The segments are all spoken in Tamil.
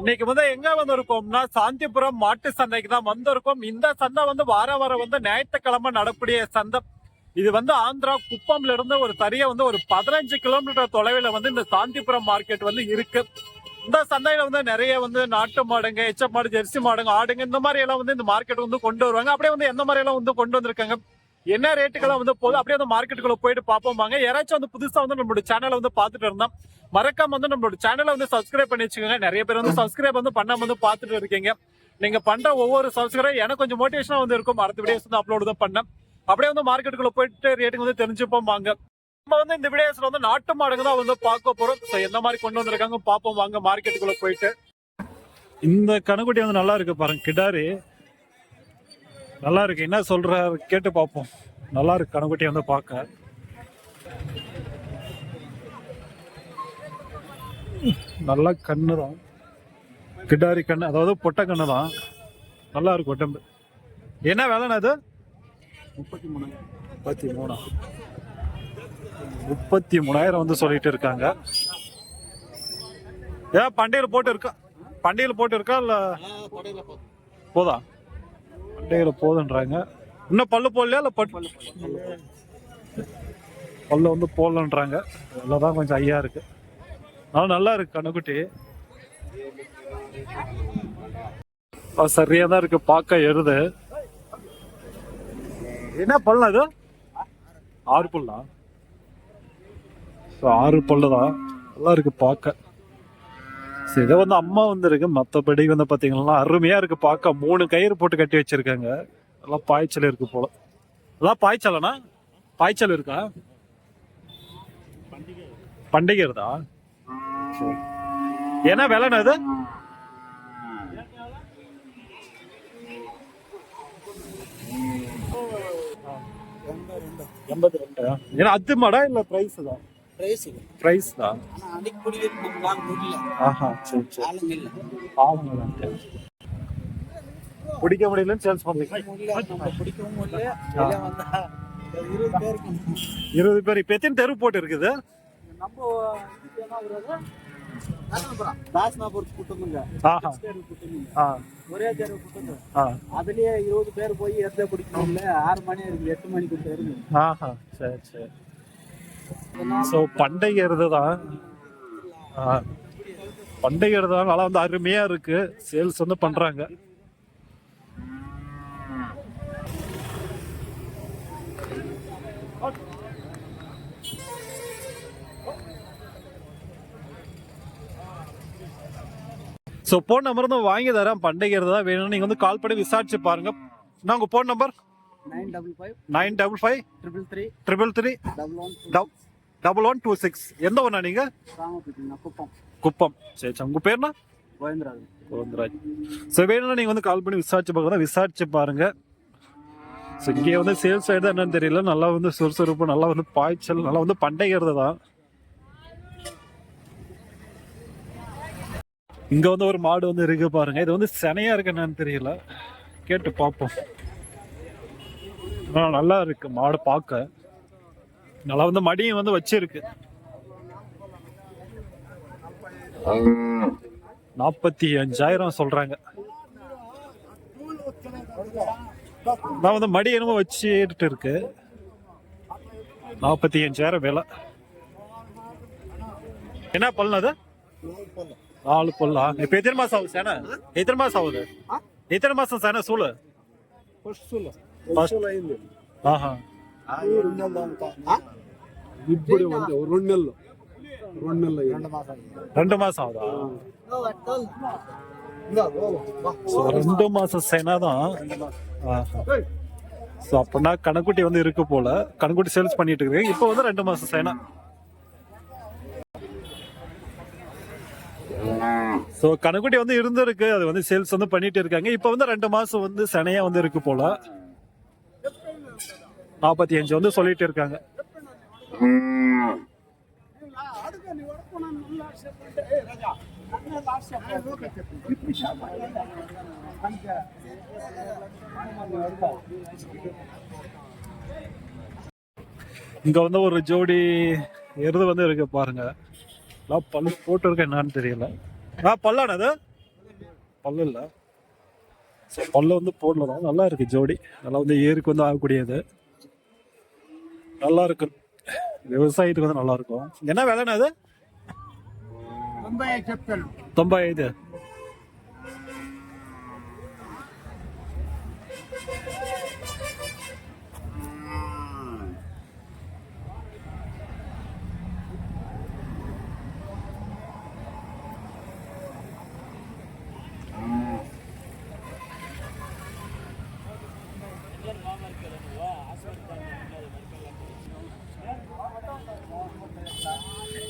இன்னைக்கு வந்து எங்க வந்திருக்கோம்னா சாந்திபுரம் மாட்டு சந்தைக்கு தான் வந்திருக்கோம். இந்த சந்தை வந்து வார வாரம் வந்து ஞாயிற்றுக்கிழமை நடக்கூடிய சந்தை. இது வந்து ஆந்திரா குப்பம்ல இருந்து ஒரு சரியா வந்து ஒரு பதினஞ்சு கிலோமீட்டர் தொலைவில் வந்து இந்த சாந்திபுரம் மார்க்கெட் வந்து இருக்கு. இந்த சந்தையில வந்து நிறைய வந்து நாட்டு மாடுங்க எச்ச மாடு ஜெர்சி மாடுங்க ஆடுங்க இந்த மாதிரி எல்லாம் வந்து இந்த மார்க்கெட் வந்து கொண்டு வருவாங்க. அப்படியே வந்து எந்த மாதிரி எல்லாம் வந்து கொண்டு வந்திருக்காங்க? என்ன ரேட்டுக்கெல்லாம் வந்து போகுது அப்படியே அந்த மார்க்கெட்டுக்குள்ள போயிட்டு பார்ப்போம் வாங்க. யாராச்சும் வந்து புதுசா வந்து நம்மளோட சேனலை வந்து பார்த்துட்டு இருந்தோம் மறக்காம வந்து நம்மளோட சேனலை வந்து சப்ஸ்கிரைப் பண்ணி வச்சுக்கோங்க. நிறைய பேர் வந்து சப்ஸ்கிரைப் வந்து பண்ணாம வந்து பார்த்துட்டு இருக்கீங்க. நீங்க பண்ற ஒவ்வொரு சப்ஸ்கிரைப் எனக்கு கொஞ்சம் மோட்டிவேஷனா வந்து இருக்கும். அடுத்த வீடியோஸ் வந்து அப்லோடு தான் பண்ணேன். அப்படியே வந்து மார்க்கெட்டுக்குள்ள போயிட்டு ரேட்டுக்கு வந்து தெரிஞ்சுப்போம் வாங்க. நம்ம வந்து இந்த வீடியோஸ்ல வந்து நாட்டு மாடுங்க தான் வந்து பார்க்க போறோம். ஸோ எந்த மாதிரி கொண்டு வந்திருக்காங்க பார்ப்போம் வாங்க. மார்க்கெட்டுக்குள்ள போயிட்டு. இந்த கணக்குட்டி வந்து நல்லா இருக்கு பாருங்க. கிடாரி. நல்லா இருக்கு என்ன சொல்றாரு கேட்டு பார்ப்போம். நல்லா இருக்கு கணுக்குட்டி வந்து பார்க்க. நல்ல கண்ணு தான். கிடாரி கண்ணு அதாவது பொட்டை கண்ணு தான். நல்லா இருக்கு உடம்பு. என்ன வேலைண்ணா அது முப்பத்தி மூணு. முப்பத்தி மூணா. முப்பத்தி மூணாயிரம் வந்து சொல்லிட்டு இருக்காங்க. ஏன் பண்டிகையில் போட்டு இருக்கா? பண்டிகையில் போட்டு இருக்கா இல்ல? போதா? பண்டிகையில் போதுன்றாங்க. இன்னும் பல்லு போடலையா இல்ல பட்டு பல்லு வந்து போடலன்றாங்க. தான் கொஞ்சம் ஐயா இருக்கு. ஆனால் நல்லா இருக்கு கண்ணுக்குட்டி. சரியா தான் இருக்கு. பார்க்க எருது என்ன பல்லு அது ஆறு பல்லா? ஆறு பல்லு தான் நல்லா இருக்கு பார்க்க சரி இதை வந்து அம்மா வந்துருக்கு மற்றபடி வந்து பார்த்தீங்கன்னா அருமையாக இருக்குது பார்க்க மூணு கயிறு போட்டு கட்டி வச்சிருக்காங்க. எல்லாம் பாய்ச்சல் இருக்கு போல. எல்லாம் பாய்ச்சலனா? பாய்ச்சல் இருக்கா? பண்டிகை இருதா என்ன விலைண்ணா இது? எண்பது ரெண்டு ஏன்னா அது மாடா இல்லை ப்ரைஸு தான் பிரைஸ் பிரைஸ் தான். ஆஹா சரி சரி. ஆளுங்க பிடிக்க முடியலன்னு சேல்ஸ் வந்தா இருபது பேர் இப்ப எத்தனை தெரு போட்டு இருக்குது? ஒரே தெரு அதுலயே இருபது பேர் போய் எத்த பிடிக்கணும்ல? ஆறு மணி இருக்கு எட்டு மணிக்கு சரி சரி. ஸோ பண்டைய தான் ஆ பண்டைய தான் நல்லா வந்து அருமையா இருக்கு. சேல்ஸ் வந்து பண்றாங்க. ஸோ ஃபோன் நம்பர் தான் வாங்கி தரேன். பண்டைகிறது தான் வேணும்னு நீங்கள் வந்து கால் பண்ணி விசாரிச்சு பாருங்க. நான் உங்கள் phone number nine double five nine double five triple three triple three double one double one two six. எந்த ஒன்றா நீங்கள் குப்பம். குப்பம். சரி சரி. உங்கள் பேர்னா கோவிந்தராஜ் கோவிந்தராஜ். ஸோ வேணும்னா நீங்கள் வந்து கால் பண்ணி விசாரிச்சு பார்க்கலாம். விசாரிச்சு பாருங்க. ஸோ இங்கே வந்து சேல்ஸ் ஆகிடுது என்னன்னு தெரியல. நல்லா வந்து சுறுசுறுப்பு நல்லா வந்து பாய்ச்சல் நல்லா வந்து பண்டைகிறது தான். இங்க வந்து ஒரு மாடு வந்து இருக்கு பாருங்க. இது வந்து செனையா இருக்கு என்னன்னு தெரியல. கேட்டு பார்ப்போம். ஆ, நல்லா இருக்கு. மாடு பார்க்க. நல்லா வந்து மடியும் வந்து வச்சிருக்கு. நாற்பத்தி அஞ்சாயிரம் சொல்றாங்க. நான் வந்து மடி என்னமோ வச்சுட்டு இருக்கு. நாற்பத்தி அஞ்சாயிரம் விலை. என்ன பல்லு அது? நாலு பல்லா. இப்ப எத்தனை மாசம் ஆகுது சேனை? எத்தனை மாசம் ஆகுது? எத்தனை மாசம் சேனை? சூழு First- ఆహా ఇప్పుడు ఉంది ఓ రెండు నెలలు రెండు నెలలు అయ్యింది. రెండు మాసం ஆகுதா ஸோ ரெண்டு மாசம் சேனா தான் ஸோ அப்படின்னா கணக்குட்டி வந்து இருக்கு போல கணக்குட்டி சேல்ஸ் பண்ணிட்டு இருக்கு இப்போ வந்து ரெண்டு மாசம் சேனா ஸோ கணக்குட்டி வந்து இருந்திருக்கு அது வந்து சேல்ஸ் வந்து பண்ணிட்டு இருக்காங்க இப்போ வந்து ரெண்டு மாசம் வந்து செனையா வந்து இருக்கு போல நாற்பத்தி அஞ்சு வந்து சொல்லிட்டு இருக்காங்க. இங்க வந்து ஒரு ஜோடி எருது வந்து இருக்கு பாருங்க. பல்லு போட்டு இருக்க என்னன்னு தெரியல. ஆ பல்லான அது? பல்லு இல்லை. பல்லு வந்து போடல. தான் நல்லா இருக்கு ஜோடி. நல்லா வந்து ஏருக்கு வந்து ஆகக்கூடியது. நல்லா இருக்கு விவசாயத்துக்கு வந்து நல்லா இருக்கும் என்ன விலைண்ணா அது ತೊಂಬೈ ಐದು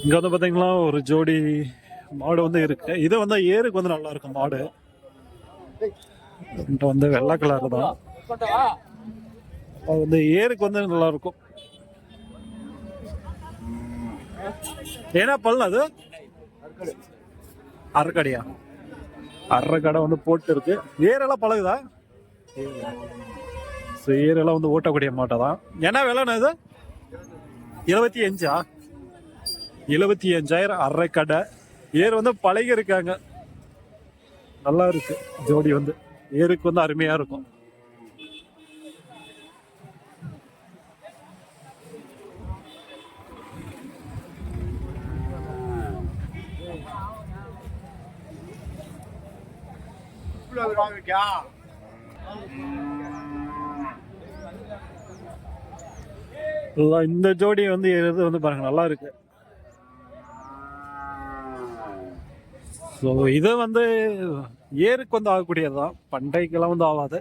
இங்க வந்து பாத்தீங்களா ஒரு ஜோடி மாடு வந்து இருக்கு. இது வந்து ஏருக்கு வந்து நல்லா இருக்கும் மாடு. என்கிட்ட வந்து வெள்ளை கலர் தான். அது வந்து ஏருக்கு வந்து நல்லா இருக்கும். ஏன்னா பல்லு அது? அரைக்கடியா அரைக்கடை வந்து போட்டு இருக்கு ஏரெல்லாம் பழகுதா? ஸோ ஏரெல்லாம் வந்து ஓட்டக்கூடிய மாட்டை தான். என்ன விலைண்ணா இது? இருபத்தி அஞ்சா? எழுபத்தி அஞ்சாயிரம் அரை கடை ஏர் வந்து பழகி இருக்காங்க நல்லா இருக்கு. ஜோடி வந்து ஏருக்கு வந்து அருமையா இருக்கும். இந்த ஜோடி வந்து வந்து பாருங்க நல்லா இருக்கு. ஸோ இது வந்து ஏருக்கு வந்து ஆகக்கூடியது தான் பண்டைக்கெல்லாம் வந்து ஆகாது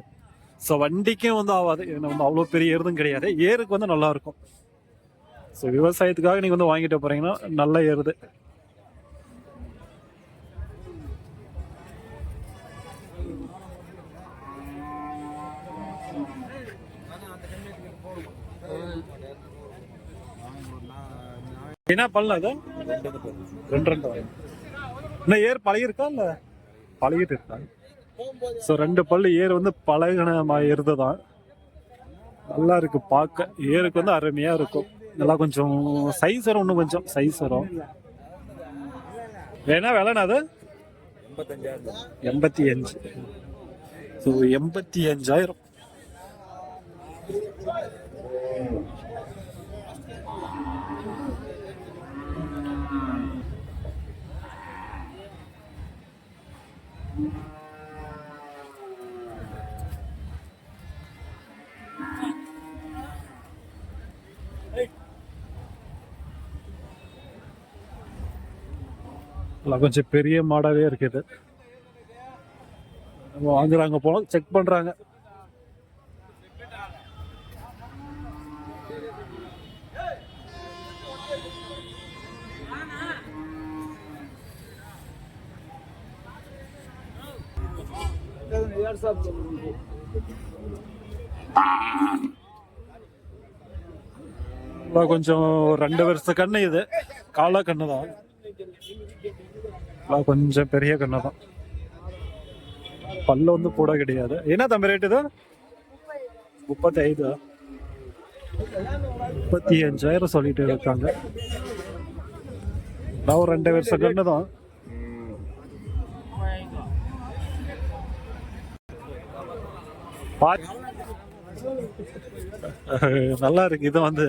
ஸோ வண்டிக்கும் வந்து ஆகாது ஏன்னா வந்து அவ்வளோ பெரிய ஏறுதும் கிடையாது. ஏருக்கு வந்து நல்லா இருக்கும் ஸோ விவசாயத்துக்காக நீங்கள் வந்து வாங்கிட்டு போகிறீங்கன்னா நல்ல ஏறுது. என்ன பண்ணலாம் அது? ரெண்டு ரெண்டு இன்னும் ஏர் பழகிருக்கா இல்ல? பழகிட்டு இருக்கா? ஸோ ரெண்டு பல்லு ஏர் வந்து பழகின இருது தான் நல்லா இருக்கு பார்க்க. ஏருக்கு வந்து அருமையா இருக்கும். நல்லா கொஞ்சம் சைஸ் வரும் இன்னும் கொஞ்சம் சைஸ் வரும். வேணா விலைண்ணா அது? எண்பத்தி அஞ்சு. ஸோ எண்பத்தி அஞ்சாயிரம். கொஞ்சம் பெரிய மாடாவே இருக்குது. வாங்குறாங்க போல செக் பண்றாங்க. கொஞ்சம் ரெண்டு வருஷ கண்ணு இது. கால கண்ணு தான் கொஞ்சம் பெரிய கண்ணு தான் பல்ல வந்து கூட கிடையாது. என்ன தம்பி ரேட்டு இது? முப்பத்தி ஐதா முப்பத்தி அஞ்சாயிரம் சொல்லிட்டு இருக்காங்க. நான் ஒரு ரெண்டு வருஷம் கண்ணு தான் நல்லா இருக்கு இது வந்து.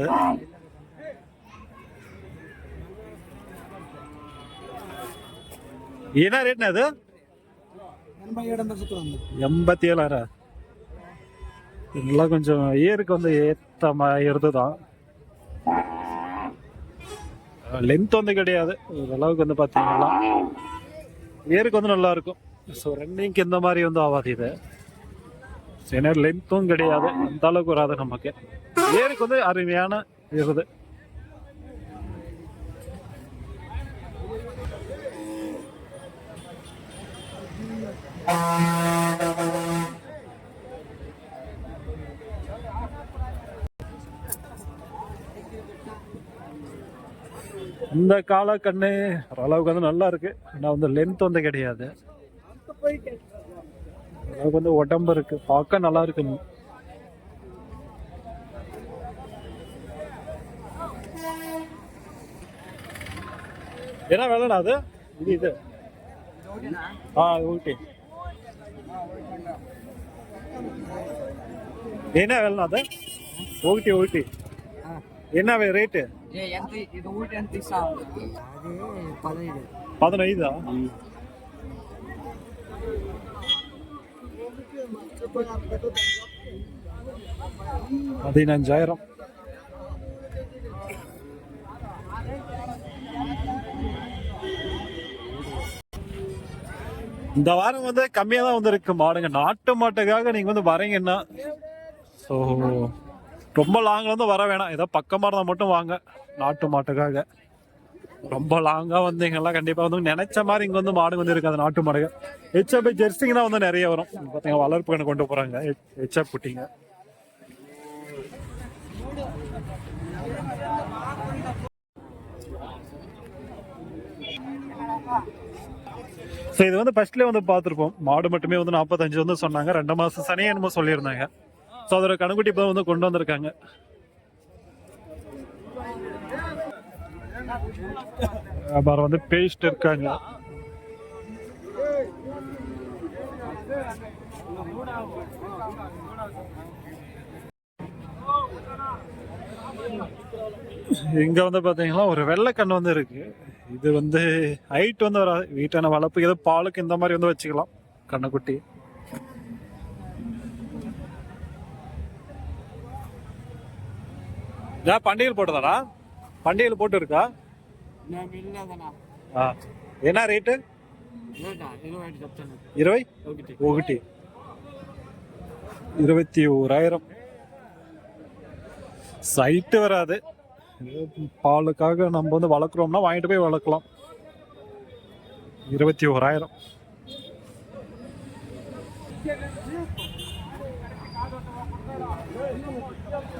என்ன ரேட்னா அது? எண்பத்தி ஏழாயிரம் இதெல்லாம் கொஞ்சம் ஏருக்கு வந்து ஏத்த மாதிரி தான். லென்த் வந்து கிடையாது. ஓரளவுக்கு வந்து பார்த்தீங்கன்னா ஏருக்கு வந்து நல்லா இருக்கும். ஸோ ரன்னிங்க்கு இந்த மாதிரி வந்து ஆகாது இது. ஏன்னா லென்த்தும் கிடையாது. அந்த அளவுக்கு வராது நமக்கு. ஏருக்கு வந்து அருமையான இருது இந்த கால கண்ணு ஓரளவுக்கு வந்து நல்லா இருக்கு. ஆனால் வந்து லென்த் வந்து கிடையாது. எனக்கு வந்து உடம்பு இருக்கு. பார்க்க நல்லா இருக்கு. என்ன வேலைண்ணா அது? இது இது. ஆ ஓகே என்ன வேலைண்ணா அது? ஓகே ஓகே என்ன ரேட்டு பதினைதா? பதினஞ்சாயிரம். இந்த வாரம் வந்து கம்மியா தான் வந்து இருக்கு மாடுங்க. நாட்டு மாட்டுக்காக நீங்க வந்து வரீங்கன்னா ஸோ ரொம்ப லாங்ல வந்து வர வேணாம். ஏதோ பக்கமா இருந்தா மட்டும் வாங்க நாட்டு மாட்டுக்காக. ரொம்ப லாங்கா வந்தீங்கன்னா கண்டிப்பா வந்து நினைச்ச மாதிரி இங்க வந்து மாடு வந்து இருக்காது நாட்டு மாடுகள். ஹெச்எப் ஜெர்சிங்க தான் வந்து நிறைய வரும். இங்க பாத்தீங்க வளர்ப்பு கணக்கு கொண்டு போறாங்க. ஹெச்எப் குட்டிங்க. ஸோ இது வந்து ஃபர்ஸ்ட்லேயே வந்து பார்த்துருப்போம். மாடு மட்டுமே வந்து நாற்பத்தஞ்சு வந்து சொன்னாங்க. ரெண்டு மாதம் சனியே என்னமோ சொல்லியிருந்தாங்க. ஸோ அதோட கணக்குட்டி இப்போ வந்து கொண்டு வந்திருக்காங்க. அப்புறம் வந்து பேஸ்ட் இருக்காங்க. இங்கே வந்து பார்த்தீங்கன்னா ஒரு வெள்ளை கண் வந்து இருக்கு. இது வந்து ஹைட் வந்து வராது வீட்டான வளர்ப்பு. ஏதோ பாலுக்கு இந்த மாதிரி வந்து வச்சுக்கலாம் கண்ணுக்குட்டி. ஏன் பண்டிகையில் போட்டதாடா? பண்டிகையில் போட்டு இருக்கா ఏనా రేటు ఇరవై ఒకటి இருபத்தி ஓராயிரம். சைட்டு வராது. பாலுக்காக நம்ம வந்து வளர்க்குறோம்னா வாங்கிட்டு போய் வளர்க்கலாம். இருபத்தி ஓராயிரம். Thank